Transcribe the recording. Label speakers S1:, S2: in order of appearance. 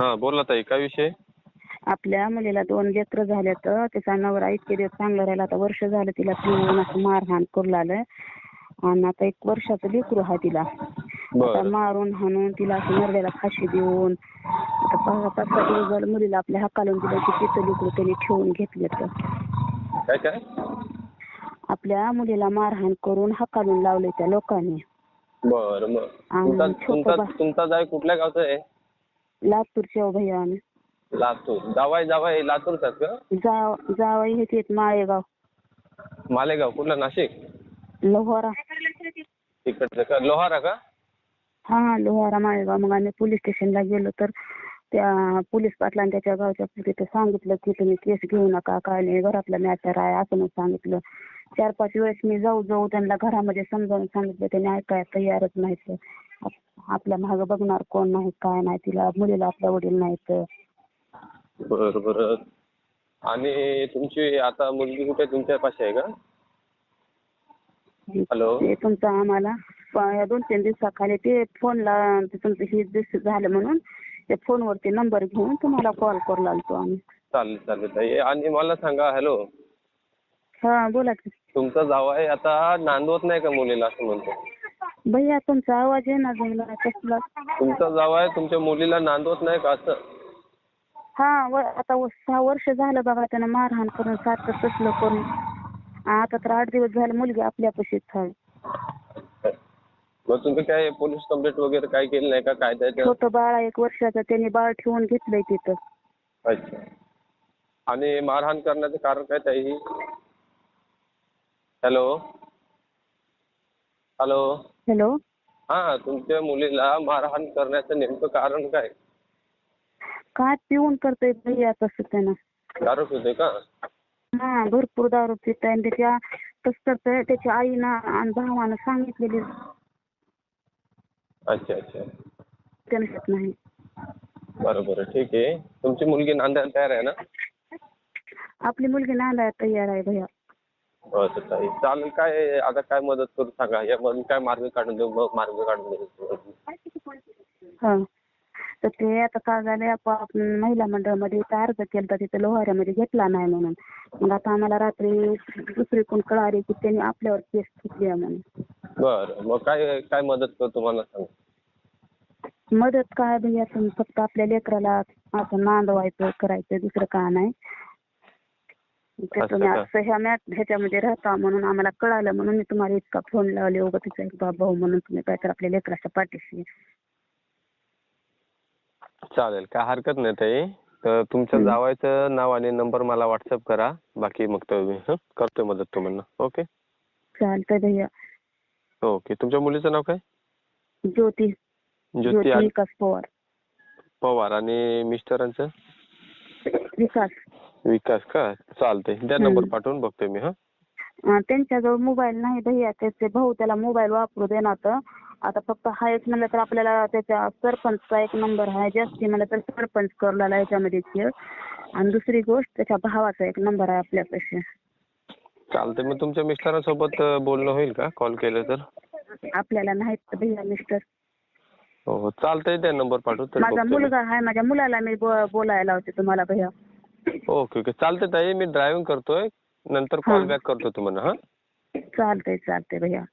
S1: हा बोला ताई काय विषय?
S2: आपल्या मुलीला दोन लेकरं झाल्यात तिचा नवरा इतके दिवस चांगला राहिला आता वर्ष झालं तिला पिऊन असं मारहाण करू लागलं आणि आता एक वर्षाचं लेकरू आहे तिला. आता
S1: बर.
S2: मारून हाणून तिला असं नरड्याला फाशी देऊन आता पाच पाच सहा दिवस झालं मुलीला आपल्या हक्कालून दिलं की तिचं लेकरू त्यांनी ठेवून घेतलं
S1: काय काय?
S2: आपल्या मुलीला मारहाण करून हक्कालून लावले त्या लोकांनी.
S1: बर मग
S2: आणि
S1: तुमचा
S2: छोटं
S1: तुमचा
S2: बा-
S1: तुमचा जाय कुठल्या गावचा आहे?
S2: लातूरच्या हो भैया आम्ही.
S1: लातूर. जावाय जावाय लातूरचाच का
S2: जाव जावई हे ते माळेगाव.
S1: मालेगाव कुठला? नाशिक?
S2: लोहारा.
S1: तिकडचं का? लोहारा का?
S2: हा लोहारा माळेगाव. मग आम्ही पोलीस स्टेशनला गेलो तर त्या पोलीस पाटलांनी त्याच्या गावच्या तिथे सांगितलं की तुम्ही केस घेऊ नका काय नाही घरातला मॅटर आहे असं म्हणून सांगितलं. चार पाच वेळेस मी जाऊ जाऊ त्यांना घरामध्ये समजावून सांगितलं त्यांनी ऐकायला तयारच नाहीत. आप- आपल्या मागं बघणार कोण नाही काय नाही तिला मुलीला आपल्या वडील नाहीत.
S1: बर बर. आणि तुमची आता मुलगी कुठे तुमच्या पाशी आहे का? हॅलो.
S2: ते तुमचं आम्हाला प- दोन तीन दिवसाखाली ते फोनला ते तुमचं हे दिस झालं म्हणून ते फोनवरती नंबर घेऊन तुम्हाला कॉल करू लागतो आम्ही.
S1: चालेल चालेल ताई. आणि मला सांगा हॅलो.
S2: हा बोला की.
S1: तुमचा जावाय आता नांदवत नाही का मुलीला असं म्हणतो?
S2: भैया तुमचा आवाज येणार झाला कसला?
S1: तुमचा जावाय तुमच्या मुलीला नांदवत नाही का असं?
S2: हा व आता व- सहा वर्ष झालं बघा त्यानं मारहाण करून सारखं तसलं करून. आता तर आठ दिवस झाले मुलगी आपल्यापाशीच आहे
S1: मग तुम्ही काय पोलीस कंप्लेंट वगैरे काय केली नाही का? काय त्याच्या
S2: छोटं बाळ आहे, एक वर्षाचं त्यांनी बाळ ठेवून घेतलंय तिथं.
S1: अच्छा. आणि मारहाण करण्याचं कारण काय ताई हॅलो? हॅलो?
S2: हॅलो.
S1: हा तुमच्या मुलीला मारहाण करण्याचं नेमकं कारण काय?
S2: काय पिऊन करतोय भैया तसं त्यानं.
S1: दारू पितोय का?
S2: हा भरपूर दारू पित आणि त्याच्या तसं करतोय त्याच्या आईनं आणि भावानं सांगितलेली.
S1: अच्छा अच्छा.
S2: त्यानं येत नाही.
S1: बरं बरं ठीक आहे. तुमची मुलगी नांदायला तयार आहे ना?
S2: आपली मुलगी नांदायला तयार आहे भैया.
S1: चालेल काय आता काय मदत करू सांगा? यामधून काय मार्ग काढून देऊ? मग मार्ग काढून देऊ.
S2: हा. तर ते आता काय झालंय आपण महिला मंडळामध्ये इथं अर्ज केला तिथं लोहाऱ्यामध्ये घेतला नाही म्हणून. मग आता आम्हाला रात्री दुसरी कोण कळाली की त्यांनी आपल्यावर केस घेतली आहे म्हणून.
S1: बरं. मग काय काय मदत करू तुम्हाला सांग?
S2: मदत काय भैया तुम्ही फक्त आपल्या लेकराला असं नांदवायचं करायचं दुसरं काय नाही. तुम्ही? असं ह्या मॅच ह्याच्यामध्ये राहता म्हणून आम्हाला कळालं म्हणून मी तुम्हाला इतका फोन लावले. उगा तिचा एक भाऊ म्हणून तुम्ही काय तर आपल्या लेकराच्या पाठीशी
S1: चालेल काय हरकत नाही ताई. तर तुमच्या
S2: हं.
S1: जावायचं नाव आणि नंबर मला व्हॉट्सअप करा. बाकी मग हं, करतोय मदत तुम्हाला. ओके?
S2: चालतंय भैया.
S1: ओके तुमच्या मुलीचं नाव काय?
S2: ज्योती.
S1: ज्योती
S2: विकास पवार.
S1: पवार आणि मिस्टरांचं?
S2: विकास.
S1: विकास का? चालतंय. द्या. नंबर पाठवून बघतोय मी हा.
S2: त्यांच्याजवळ मोबाईल नाही भैया त्याचे भाऊ त्याला मोबाईल वापरू देणार तर आता. फक्त हा एक म्हणलं तर आपल्याला त्याच्या सरपंचचा एक नंबर आहे. जास्ती म्हणलं तर सरपंच करला याच्यामध्ये खेळ. आणि दुसरी गोष्ट त्याच्या भावाचा एक नंबर आहे आपल्यापाशी.
S1: चालतंय. मग तुमच्या मिस्टरांसोबत बोलणं होईल का? कॉल केलं तर?
S2: आपल्याला नाहीत भैया मिस्टर
S1: हो हो. चालतंय. द्या नंबर पाठवून
S2: माझा. मुलगा आहे. माझ्या मुलाला मी बोलायला होते तुम्हाला भैया.
S1: ओके ओके चालतंय ताई. मी ड्रायव्हिंग करतोय. नंतर कॉल. बॅक करतो तुम्हाला हा?
S2: चालतंय चालतंय भैया.